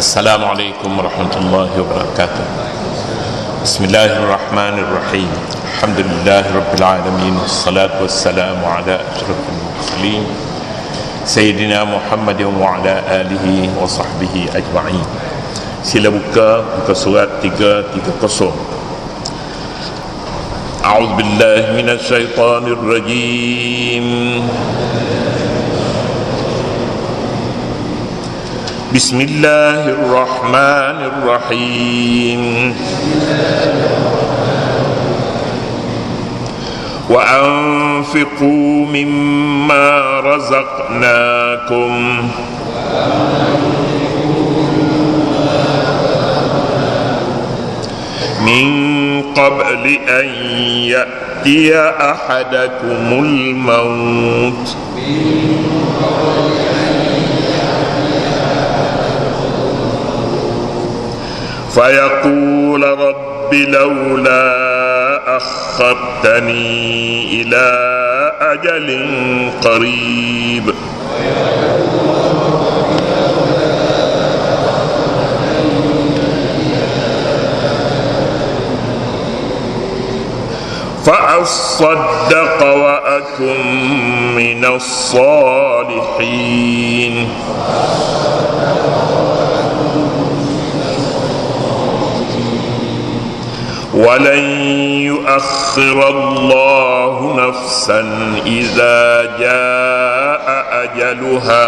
السلام عليكم ورحمة الله وبركاته بسم الله الرحمن الرحيم الحمد لله رب العالمين والصلاة والسلام على أشرف المرسلين سيدنا محمد وعلى آله وصحبه أجمعين Sila buka buka surat 330 أعوذ بالله من الشيطان الرجيم بسم الله الرحمن الرحيم وأنفقوا مما رزقناكم من قبل أن يأتي أحدكم الموت فيقول رب لولا أخرتني إلى أجل قريب. فأصدق وأكن من الصالحين. ولن يؤخر الله نفسا إذا جاء أجلها.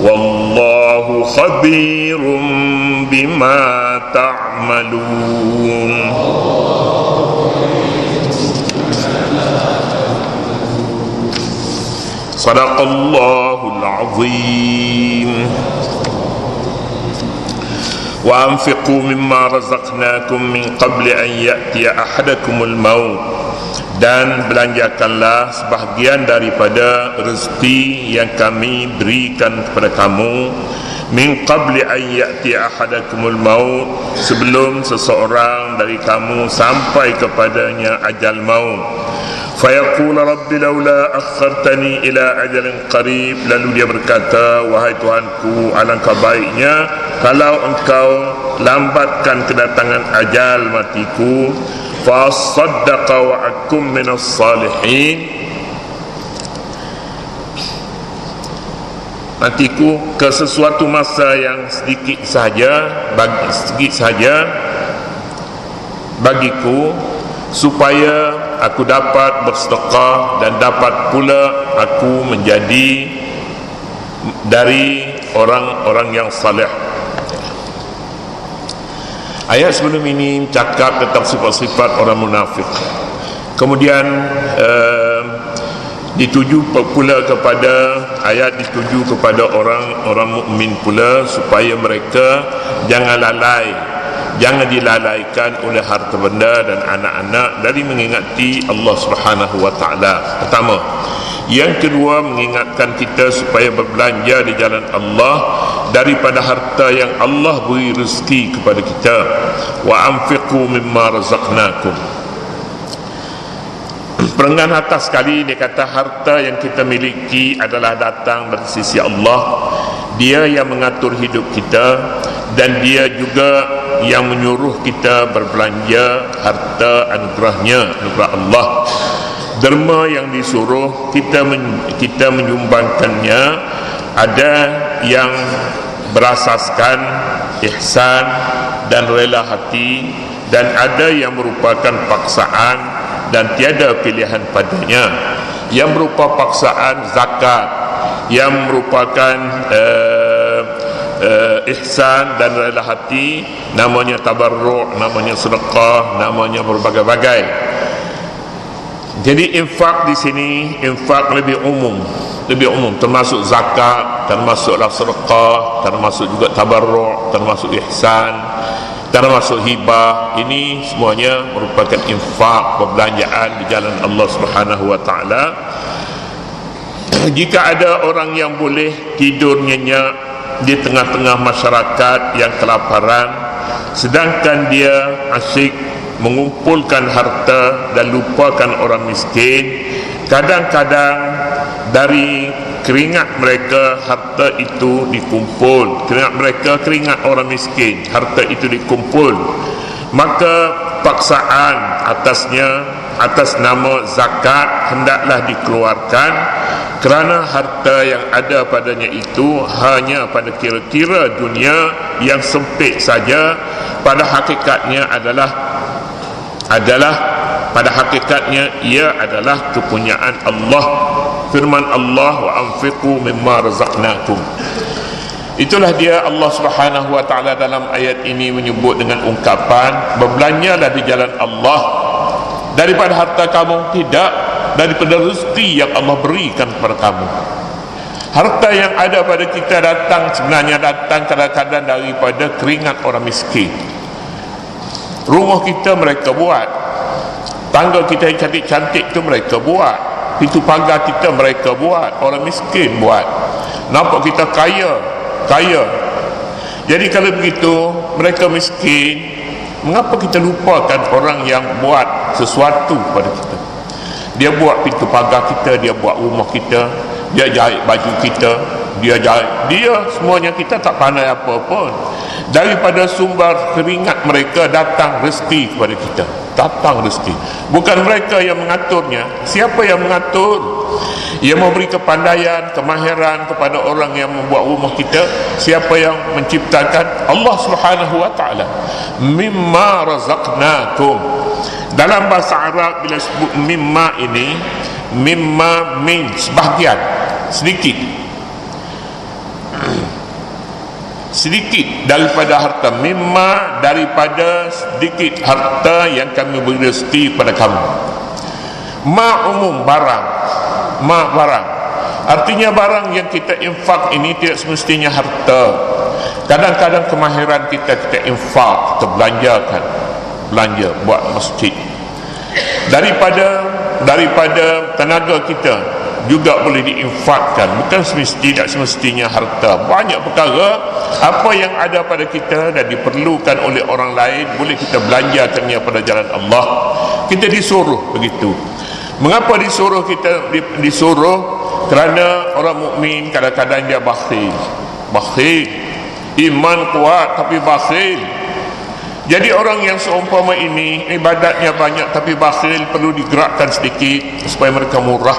والله خبير بما تعملون. صدق الله العظيم وأنفقوا مما رزقناكم من قبل أن يأتي أحدكم الموت dan belanjakanlah sebahagian daripada rezeki yang kami berikan kepada kamu min qabli an ya'ti ahadakumul maut sebelum seseorang dari kamu sampai kepadanya ajal maut rabbi laula akhartani ila ajalin qarib. Lalu dia berkata wahai tuhanku alangkah baiknya kalau engkau lambatkan kedatangan ajal matiku. Fasaddaqa wa akum minas salihin. Matiku ke sesuatu masa yang sedikit saja bagi sedikit saja bagiku supaya aku dapat bersedekah dan dapat pula aku menjadi dari orang-orang yang saleh Ayat sebelum ini cakap tentang sifat-sifat orang munafik. Kemudian uh, dituju pula kepada ayat dituju kepada orang-orang mukmin pula supaya mereka jangan lalai jangan dilalaikan oleh harta benda dan anak-anak dari mengingati Allah Subhanahu wa taala. Pertama, yang kedua mengingatkan kita supaya berbelanja di jalan Allah daripada harta yang Allah beri rezeki kepada kita. Wa anfiqu mimma razaqnakum. Perengan atas sekali dia kata harta yang kita miliki adalah datang dari sisi Allah. Dia yang mengatur hidup kita dan dia juga yang menyuruh kita berbelanja harta anugerahnya anugerah Allah. Derma yang disuruh kita men, kita menyumbangkannya ada yang berasaskan ihsan dan rela hati dan ada yang merupakan paksaan dan tiada pilihan padanya. Yang berupa paksaan zakat yang merupakan uh, ihsan dan rela hati namanya tabarruk namanya sedekah namanya berbagai-bagai. Jadi infak di sini infak lebih umum lebih umum. Termasuk zakat termasuklah sedekah termasuk juga tabarruk termasuk ihsan termasuk hibah. Ini semuanya merupakan infak perbelanjaan di jalan Allah Subhanahu wa taala. Jika ada orang yang boleh tidur nyenyak di tengah-tengah masyarakat yang kelaparan sedangkan dia asyik mengumpulkan harta dan lupakan orang miskin. Kadang-kadang dari keringat mereka harta itu dikumpul. Keringat mereka keringat orang miskin harta itu dikumpul. Maka paksaan atasnya atas nama zakat hendaklah dikeluarkan. Kerana harta yang ada padanya itu hanya pada kira-kira dunia yang sempit saja. Pada hakikatnya adalah adalah pada hakikatnya ia adalah kepunyaan Allah. Firman Allah wa anfiqu mimma razaqnakum Itulah dia Allah Subhanahu wa taala dalam ayat ini menyebut dengan ungkapan berbelanjalah di jalan Allah daripada harta kamu tidak daripada rezeki yang Allah berikan kepada kamu. Harta yang ada pada kita datang sebenarnya datang kadang-kadang daripada keringat orang miskin. Rumah kita mereka buat. Tangga kita yang cantik-cantik itu mereka buat. Pintu pagar kita mereka buat. Orang miskin buat. Nampak kita kaya, kaya. Jadi kalau begitu mereka miskin mengapa kita lupakan orang yang buat sesuatu pada kita? Dia buat pintu pagar kita dia buat rumah kita dia jahit baju kita dia jahit dia semuanya kita tak pandai apa pun daripada sumber keringat mereka datang rezeki kepada kita. Datang rezeki. Bukan mereka yang mengaturnya. Siapa yang mengatur? Ia memberi kepandaian, kemahiran kepada orang yang membuat rumah kita. Siapa yang menciptakan? Allah Subhanahu wa taala. Mimma razaqnakum. Dalam bahasa Arab bila sebut mimma ini mimma min sebahagian. Sedikit sedikit daripada harta mimma daripada sedikit harta yang kami beri rezeki pada kamu. Ma umum barang. Ma barang. Artinya barang yang kita infak ini tidak semestinya harta. Kadang-kadang kemahiran kita kita infak kita belanjakan. Belanja buat masjid. Daripada daripada tenaga kita juga boleh diinfakkan bukan semesti tidak semestinya harta banyak perkara apa yang ada pada kita dan diperlukan oleh orang lain boleh kita belanjakannya pada jalan Allah kita disuruh begitu Mengapa disuruh kita disuruh kerana orang mukmin kadang-kadang dia bakhil. Bakhil. Iman kuat tapi bakhil. Jadi orang yang seumpama ini ibadatnya banyak tapi bakhil perlu digerakkan sedikit supaya mereka murah.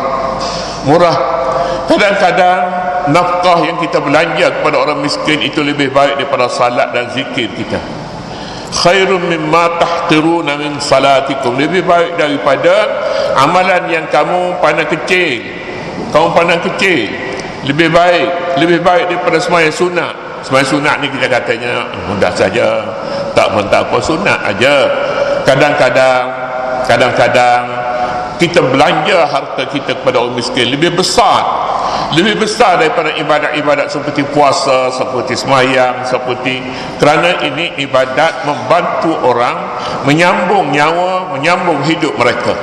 Murah. Kadang-kadang nafkah yang kita belanja kepada orang miskin itu lebih baik daripada salat dan zikir kita. Khairun mimma tahtiruna min salatikum. Lebih baik daripada amalan yang kamu pandang kecil. Kamu pandang kecil. Lebih baik. Lebih baik daripada semaya sunat semaya sunat ni kita katanya mudah saja tak mentah apa sunat aja kadang-kadang kadang-kadang kita belanja harta kita kepada orang miskin lebih besar lebih besar daripada ibadat-ibadat seperti puasa, seperti semayang, seperti kerana ini ibadat membantu orang menyambung nyawa, menyambung hidup mereka.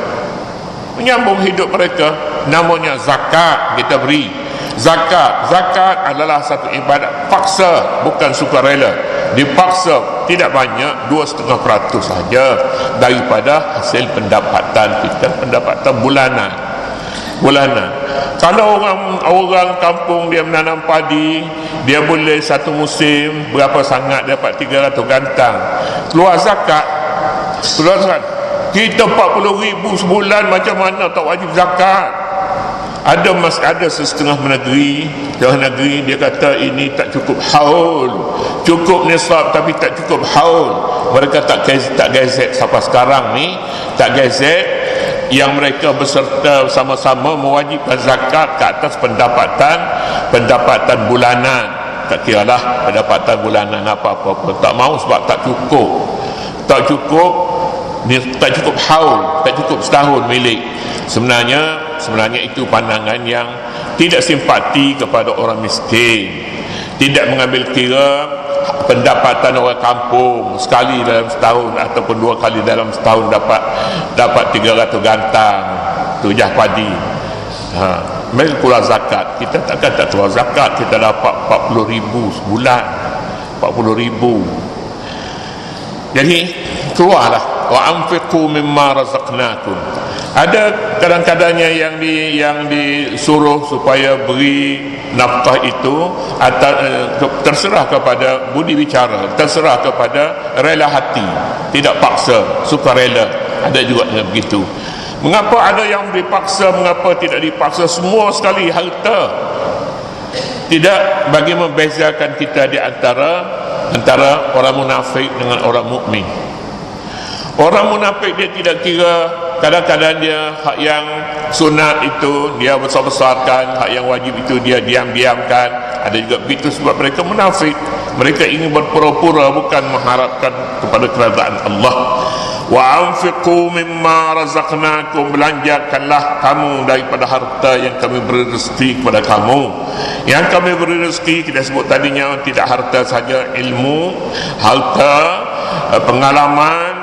Menyambung hidup mereka namanya zakat kita beri. Zakat, zakat adalah satu ibadat paksa, bukan sukarela. Dipaksa tidak banyak dua setengah peratus saja daripada hasil pendapatan kita, pendapatan bulanan. Bulanan. Kalau orang orang kampung dia menanam padi dia boleh satu musim berapa sangat dapat 300 gantang. Keluar zakat. Keluar zakat. Kita 40 ribu sebulan macam mana tak wajib zakat ada mas ada setengah negeri setengah negeri dia kata ini tak cukup haul. Cukup nisab tapi tak cukup haul. Mereka tak tak gezet sampai sekarang ni. Tak gezet yang mereka beserta sama-sama mewajibkan zakat ke atas pendapatan pendapatan bulanan. Tak kira lah pendapatan bulanan apa-apa tak mau sebab tak cukup. Tak cukup tak cukup haul tak cukup setahun milik. Sebenarnya sebenarnya itu pandangan yang tidak simpati kepada orang miskin. Tidak mengambil kira pendapatan orang kampung sekali dalam setahun ataupun dua kali dalam setahun dapat dapat 300 gantang. Tujah padi. Ha. mereka keluar zakat. Kita takkan tak keluar zakat. Kita dapat 40 ribu sebulan. 40 ribu. Jadi keluarlah wa anfiqu mimma razaqnakum. Ada kadang-kadangnya yang di yang disuruh supaya beri nafkah itu atau eh, terserah kepada budi bicara terserah kepada rela hati. Tidak paksa suka rela ada juga yang begitu. Mengapa ada yang dipaksa mengapa tidak dipaksa? Semua sekali harta. Tidak bagi membezakan kita di antara antara orang munafik dengan orang mukmin orang munafik dia tidak kira kadang-kadang dia hak yang sunat itu dia besar-besarkan hak yang wajib itu dia diam-diamkan. Ada juga begitu sebab mereka munafik. Mereka ingin berpura-pura bukan mengharapkan kepada kerajaan Allah. Wa anfiqu mimma razaqnakum belanjakanlah kamu daripada harta yang kami beri rezeki kepada kamu. Yang kami beri rezeki kita sebut tadinya tidak harta saja ilmu harta eh, pengalaman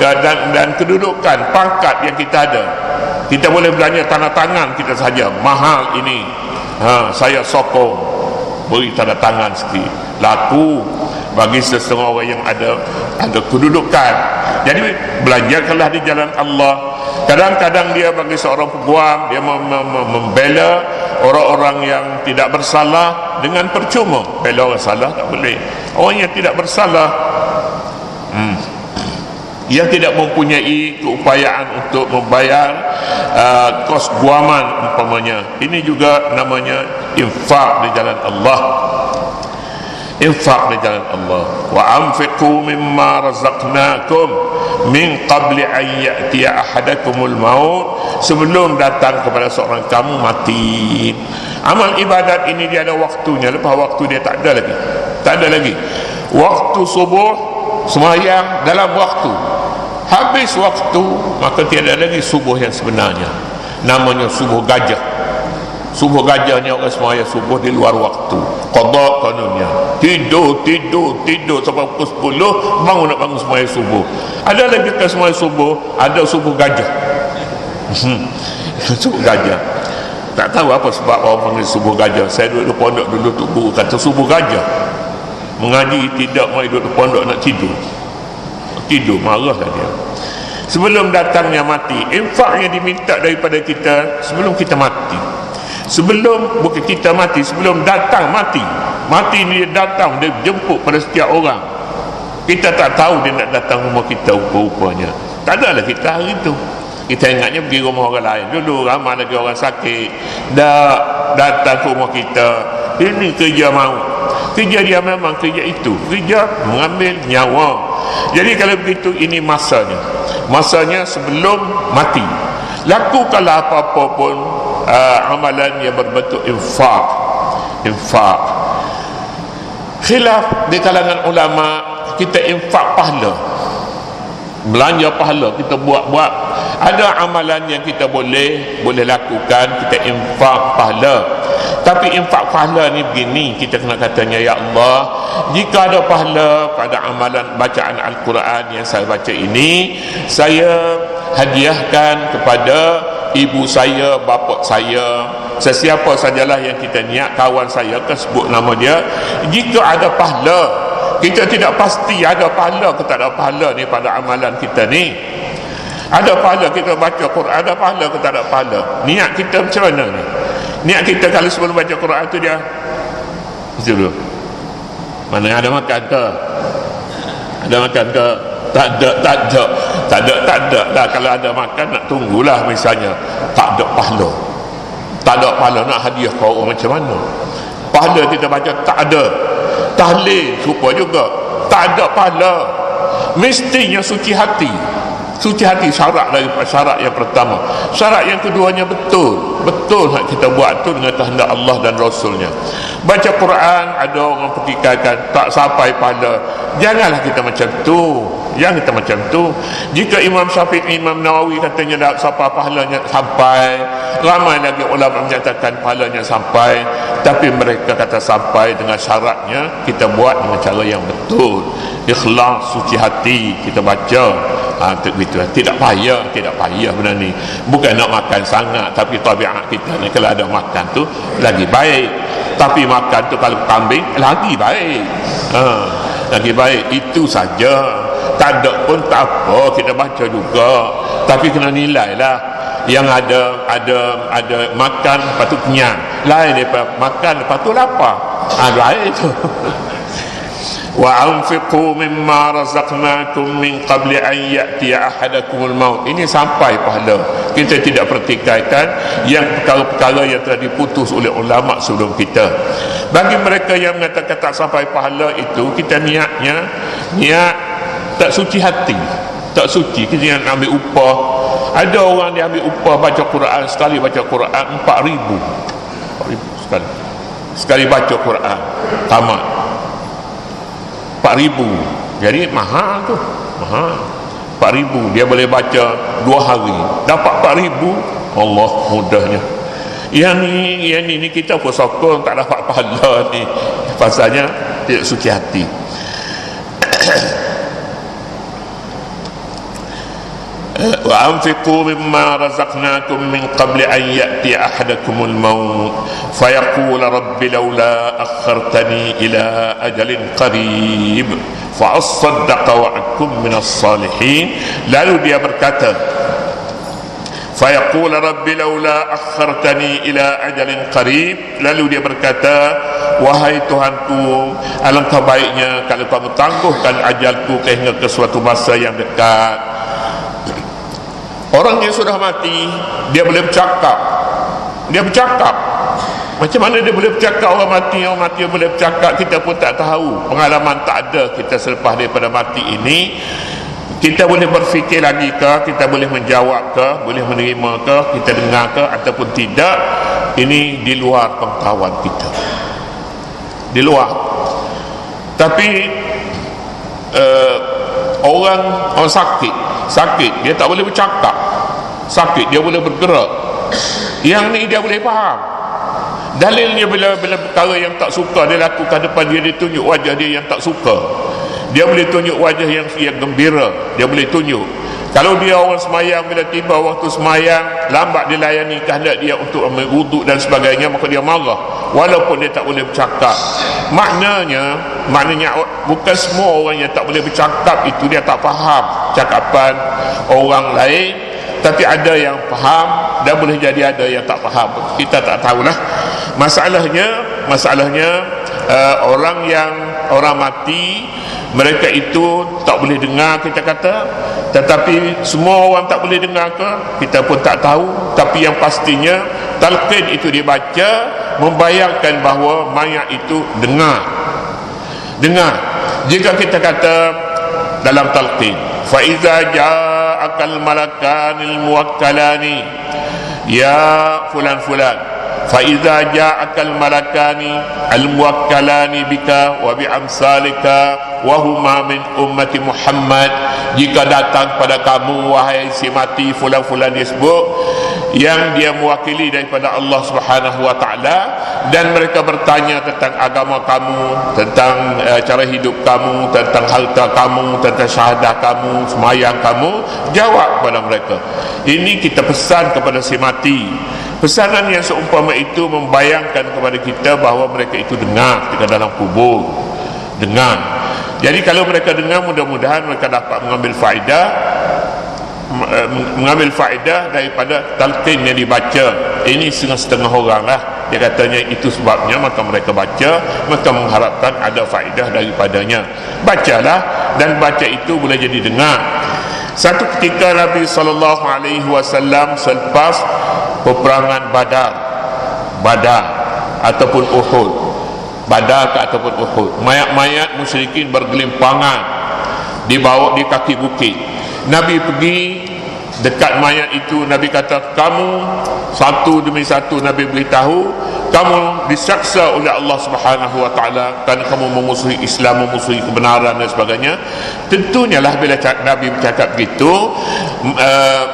dan, dan kedudukan pangkat yang kita ada. Kita boleh belanja tanda tangan kita saja. Mahal ini. Ha, saya sokong. Beri tanda tangan sikit. Laku bagi sesetengah orang yang ada ada kedudukan. Jadi belanjakanlah di jalan Allah. Kadang-kadang dia bagi seorang peguam dia mem mem membela orang-orang yang tidak bersalah dengan percuma. Bela orang salah tak boleh. Orang yang tidak bersalah yang tidak mempunyai keupayaan untuk membayar uh, kos guaman umpamanya. Ini juga namanya infak di jalan Allah. Infak di jalan Allah. Wa anfiqu mimma razaqnakum min qabli an ya'tiya ahadakumul maut. Sebelum datang kepada seorang kamu mati. Amal ibadat ini dia ada waktunya. Lepas waktu dia tak ada lagi. Tak ada lagi. Waktu subuh semayang dalam waktu habis waktu maka tiada lagi subuh yang sebenarnya. Namanya subuh gajah. Subuh gajahnya orang semaya subuh di luar waktu. Kodok kononnya tidur tidur tidur sampai pukul 10 bangun nak bangun semaya subuh. Ada lagi ke semaya subuh? Ada subuh gajah. Hmm. subuh gajah. Tak tahu apa sebab orang panggil subuh gajah. Saya duduk di pondok dulu tu guru kata subuh gajah. Mengaji tidak mau duduk di pondok nak tidur tidur marahlah dia. Sebelum datangnya mati infak yang diminta daripada kita sebelum kita mati. Sebelum bukan kita mati sebelum datang mati. Mati ni dia datang dia jemput pada setiap orang. Kita tak tahu dia nak datang rumah kita rupa-rupanya. Tak ada lah kita hari tu. Kita ingatnya pergi rumah orang lain. Dulu ramai lagi orang sakit. Dah datang rumah kita. Ini kerja mau kerja dia memang kerja itu. Kerja mengambil nyawa. Jadi kalau begitu ini masanya masanya sebelum mati. Lakukanlah apa-apa pun uh, amalan yang berbentuk infak. Infak. Khilaf di kalangan ulama kita infak pahala belanja pahala kita buat-buat. Ada amalan yang kita boleh boleh lakukan kita infak pahala. Tapi infak pahala ni begini kita kena katanya ya Allah jika ada pahala pada amalan bacaan Al-Quran yang saya baca ini saya hadiahkan kepada ibu saya bapa saya sesiapa sajalah yang kita niat kawan saya ke sebut nama dia. Jika ada pahala kita tidak pasti ada pahala ke tak ada pahala ni pada amalan kita ni. Ada pahala kita baca Quran ada pahala ke tak ada pahala? Niat kita macam mana ni? Niat kita kalau sebelum baca Quran tu dia itu dulu mana ada makan ke? Ada makan ke? Tak ada tak ada. Tak ada tak ada. Dah kalau ada makan nak tunggulah misalnya. Tak ada pahala. Tak ada pahala nak hadiah kau macam mana? Pahala kita baca tak ada tahlil supaya juga. Tak ada pahala. Mestinya suci hati. Suci hati syarat dari syarat yang pertama. Syarat yang keduanya betul. Betul nak kita buat tu dengan kehendak Allah dan Rasulnya. Baca Quran ada orang pertikaikan tak sampai pada janganlah kita macam tu yang kita macam tu. Jika Imam Syafiq Imam Nawawi katanya tak sampai pahalanya sampai ramai lagi ulama menyatakan pahalanya sampai tapi mereka kata sampai dengan syaratnya kita buat dengan cara yang betul. Ikhlas suci hati kita baca. Ha, begitu tidak payah tidak payah benda ni. Bukan nak makan sangat tapi tabiat kita ni kalau ada makan tu lagi baik. Tapi makan tu kalau kambing lagi baik. Ha. lagi baik. Itu saja tak ada pun tak apa kita baca juga. Tapi kena nilai lah yang ada ada ada makan tu kenyang. Lain daripada makan tu lapar. Ha, lain itu wa anfiqu mimma razaqnakum min qabli an ya'ti ahadakumul maut. Ini sampai pahala. Kita tidak pertikaikan yang perkara-perkara yang telah diputus oleh ulama sebelum kita. Bagi mereka yang mengatakan tak sampai pahala itu kita niatnya niat tak suci hati. Tak suci. Kita yang ambil upah. Ada orang dia ambil upah baca Quran sekali baca Quran 4000 4000 sekali. Sekali baca Quran. Tamat. 4000 jadi mahal tu. Mahal. 4000 dia boleh baca dua hari. Dapat 4000 Allah mudahnya. Yang ni yang ni, ni kita pun sokong tak dapat pahala ni. Pasalnya tidak suci hati وأنفقوا مما رزقناكم من قبل أن يأتي أحدكم الموت فيقول رب لولا أخرتني إلى أجل قريب فأصدق وأكن من الصالحين لا dia berkata فيقول رب لولا أخرتني إلى أجل قريب lalu dia berkata wahai Tuhanku alangkah baiknya kalau kau tangguhkan ajalku kehingga ke suatu masa yang dekat Orang yang sudah mati Dia boleh bercakap. Dia bercakap. Macam mana dia boleh bercakap Orang mati? Orang mati boleh bercakap. Kita pun tak tahu. Pengalaman tak ada Kita selepas daripada mati ini. Kita boleh berfikir lagi ke? Kita boleh menjawab ke? Boleh menerima ke? Kita dengar ke? Ataupun tidak? Ini di luar pengetahuan kita. Di luar. Tapi uh, Orang Orang sakit sakit dia tak boleh bercakap. Sakit dia boleh bergerak. Yang ni dia boleh faham. Dalilnya bila bila perkara yang tak suka dia lakukan depan dia dia tunjuk wajah dia yang tak suka. Dia boleh tunjuk wajah yang yang gembira. Dia boleh tunjuk kalau dia orang semayang bila tiba waktu semayang lambat dilayani kehendak dia untuk ambil wuduk dan sebagainya maka dia marah. Walaupun dia tak boleh bercakap. Maknanya maknanya bukan semua orang yang tak boleh bercakap itu dia tak faham cakapan orang lain. Tapi ada yang faham dan boleh jadi ada yang tak faham. Kita tak tahulah. Masalahnya masalahnya uh, orang yang orang mati mereka itu tak boleh dengar kita kata tetapi semua orang tak boleh dengar ke kita pun tak tahu. Tapi yang pastinya talqin itu dibaca membayangkan bahawa mayat itu dengar. Dengar. Jika kita kata dalam talqin fa iza ja'akal malakanil muwakkalani ya fulan fulan فإذا جاءك الملكان الموكلان بك وبأمثالك وهما من أمة محمد jika datang pada kamu wahai si mati fulan-fulan disebut yang dia mewakili daripada Allah Subhanahu wa taala dan mereka bertanya tentang agama kamu tentang uh, cara hidup kamu tentang harta kamu tentang syahadah kamu semayang kamu jawab kepada mereka ini kita pesan kepada si mati Pesanan yang seumpama itu membayangkan kepada kita bahawa mereka itu dengar ketika dalam kubur. Dengar. Jadi kalau mereka dengar mudah-mudahan mereka dapat mengambil faedah eh, mengambil faedah daripada talqin yang dibaca. Ini setengah-setengah orang lah. Dia katanya itu sebabnya maka mereka baca maka mengharapkan ada faedah daripadanya. Bacalah dan baca itu boleh jadi dengar. Satu ketika Nabi sallallahu alaihi wasallam selepas peperangan Badar Badar ataupun Uhud Badar ke ataupun Uhud. Mayat-mayat musyrikin bergelimpangan dibawa di kaki bukit. Nabi pergi dekat mayat itu Nabi kata kamu satu demi satu Nabi beritahu kamu disaksa oleh Allah Subhanahu wa taala kerana kamu memusuhi Islam memusuhi kebenaran dan sebagainya. Tentunya lah bila Nabi bercakap begitu uh,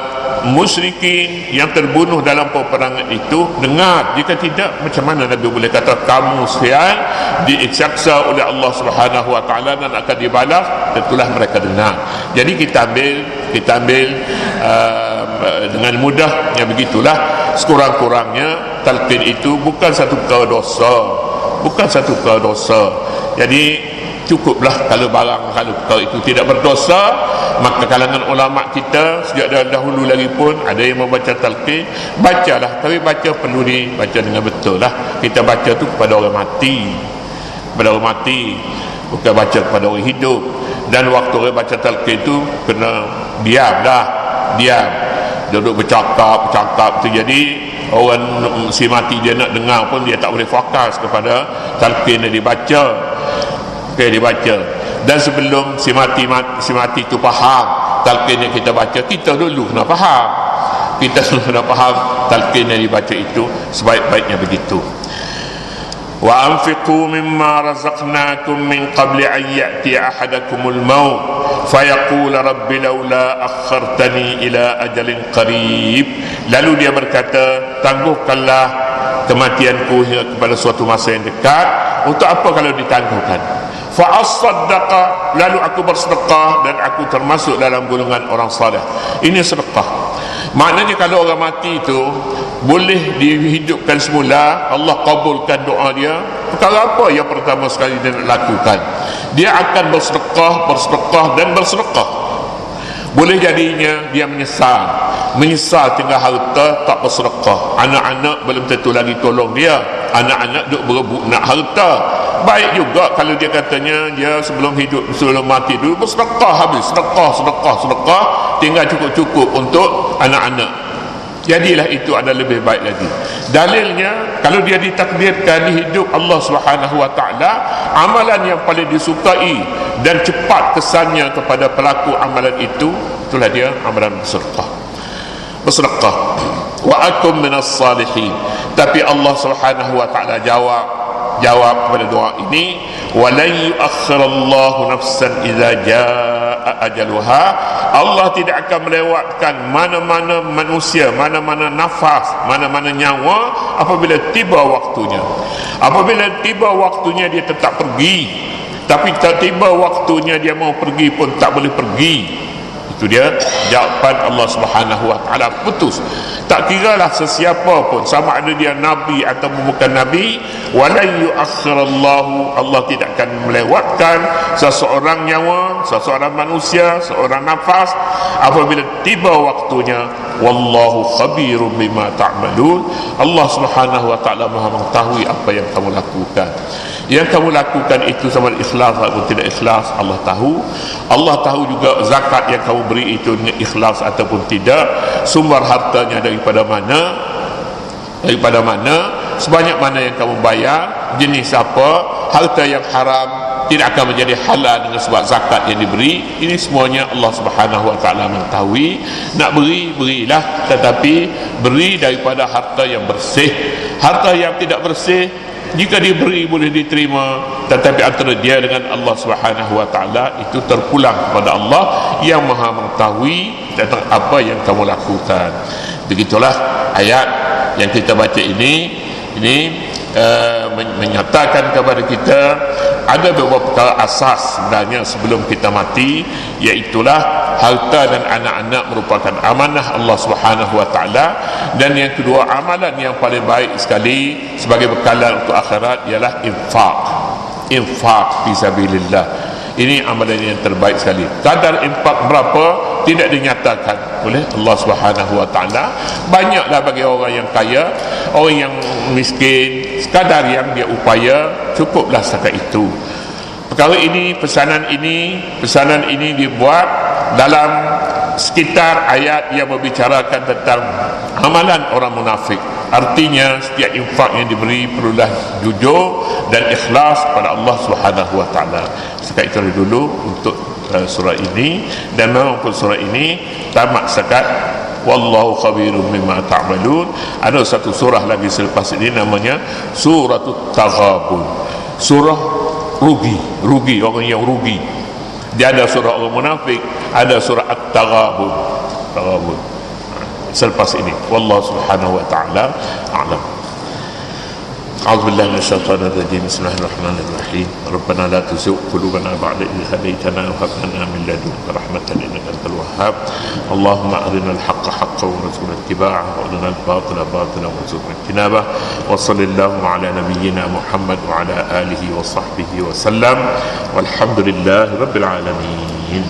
musyrikin yang terbunuh dalam peperangan itu dengar. Jika tidak macam mana Nabi boleh kata kamu sekian diiksa oleh Allah Subhanahu wa taala dan akan dibalas. Tentulah mereka dengar. Jadi kita ambil kita ambil uh, dengan mudah. Yang begitulah. Sekurang-kurangnya talqin itu bukan satu perkara dosa bukan satu perkara dosa jadi cukuplah kalau barang kalau kau itu tidak berdosa maka kalangan ulama kita sejak dahulu lagi pun ada yang membaca talqin bacalah. Tapi baca perlu ni baca dengan betul lah. Kita baca tu kepada orang mati. Kepada orang mati. Bukan baca kepada orang hidup. Dan waktu orang baca talqin itu kena diam dah. Diam. Duduk bercakap bercakap tu. Jadi orang si mati dia nak dengar pun dia tak boleh fokus kepada talqin yang dibaca Okey dibaca. Dan sebelum si mati si mati tu faham talqin yang kita baca kita dulu kena faham. Kita dulu kena faham talqin yang dibaca itu sebaik-baiknya begitu. Wa anfiqu mimma razaqnakum min qabli an ya'ti ahadakumul maut. Fa yaqul rabbi laula akhartani ila ajalin qarib. Lalu dia berkata tangguhkanlah kematianku hingga kepada suatu masa yang dekat. Untuk apa kalau ditangguhkan? Fa'asaddaqa lalu aku bersedekah dan aku termasuk dalam golongan orang salih ini sedekah. Maknanya kalau orang mati itu boleh dihidupkan semula Allah kabulkan doa dia. Perkara apa yang pertama sekali dia nak lakukan? Dia akan bersedekah bersedekah dan bersedekah. Boleh jadinya dia menyesal. Menyesal tinggal harta tak bersedekah. Anak-anak belum tentu lagi tolong dia. Anak-anak duk berebut nak harta baik juga kalau dia katanya dia sebelum hidup sebelum mati dulu bersedekah habis. Sedekah sedekah sedekah. Tinggal cukup-cukup untuk anak-anak. Jadilah itu ada lebih baik lagi. Dalilnya kalau dia ditakdirkan di hidup Allah Subhanahu wa taala amalan yang paling disukai dan cepat kesannya kepada pelaku amalan itu itulah dia amalan bersedekah. Bersedekah. Wa akum minas salihin. Tapi Allah Subhanahu wa taala jawab jawab kepada doa ini wa lan yu'akhkhirallahu nafsan idza jaa ajaluha Allah tidak akan melewatkan mana-mana manusia, mana-mana nafas, mana-mana nyawa apabila tiba waktunya. Apabila tiba waktunya dia tetap pergi. Tapi tiba waktunya dia mau pergi pun tak boleh pergi itu dia. Jawapan Allah Subhanahu wa taala putus. Tak kiralah sesiapa pun sama ada dia nabi atau bukan nabi wala yuakhirallahu Allah tidak akan melewatkan seseorang nyawa seseorang manusia seorang nafas apabila tiba waktunya wallahu khabirum bima ta'malun. Allah Subhanahu wa taala Maha mengetahui apa yang kamu lakukan. Yang kamu lakukan itu sama ikhlas atau tidak ikhlas Allah tahu. Allah tahu juga zakat yang kamu beri itu ikhlas ataupun tidak. Sumber hartanya daripada mana? Daripada mana? Sebanyak mana yang kamu bayar? Jenis apa? Harta yang haram tidak akan menjadi halal dengan sebab zakat yang diberi. Ini semuanya Allah Subhanahu wa taala mengetahui. Nak beri berilah. Tetapi beri daripada harta yang bersih. Harta yang tidak bersih jika diberi boleh diterima. Tetapi antara dia dengan Allah Subhanahu wa taala itu terpulang kepada Allah yang Maha mengetahui tentang apa yang kamu lakukan. Begitulah ayat yang kita baca ini. Ini uh, menyatakan kepada kita ada beberapa asas sebenarnya sebelum kita mati iaitulah harta dan anak-anak merupakan amanah Allah Subhanahu wa taala dan yang kedua amalan yang paling baik sekali sebagai bekalan untuk akhirat ialah infak. Infak fi sabilillah ini amalan yang terbaik sekali. Kadar infak berapa tidak dinyatakan oleh Allah Subhanahu wa taala. Banyaklah bagi orang yang kaya orang yang miskin sekadar yang dia upaya cukuplah setakat itu. Perkara ini pesanan ini pesanan ini dibuat dalam sekitar ayat yang membicarakan tentang amalan orang munafik artinya setiap infak yang diberi perlulah jujur dan ikhlas pada Allah Subhanahu wa taala. Setakat itu dulu untuk uh, surah ini. Dan memang pun surah ini tamat sekat wallahu khabirun mimma ta'malun. Ada satu surah lagi selepas ini namanya surah taghabun. Surah rugi rugi orang yang rugi. Dia ada surah orang munafik ada surah at-taghabun. Taghabun ini. Wallahu subhanahu wa ta'ala a'lam. أعوذ بالله من الشيطان الرجيم بسم الله الرحمن الرحيم ربنا لا تزغ قلوبنا بعد إذ هديتنا وهب لنا من لدنك رحمة إنك أنت الوهاب اللهم أرنا الحق حقا وارزقنا اتباعه وأرنا الباطل باطلا وارزقنا اجتنابه وصل اللهم على نبينا محمد وعلى آله وصحبه وسلم والحمد لله رب العالمين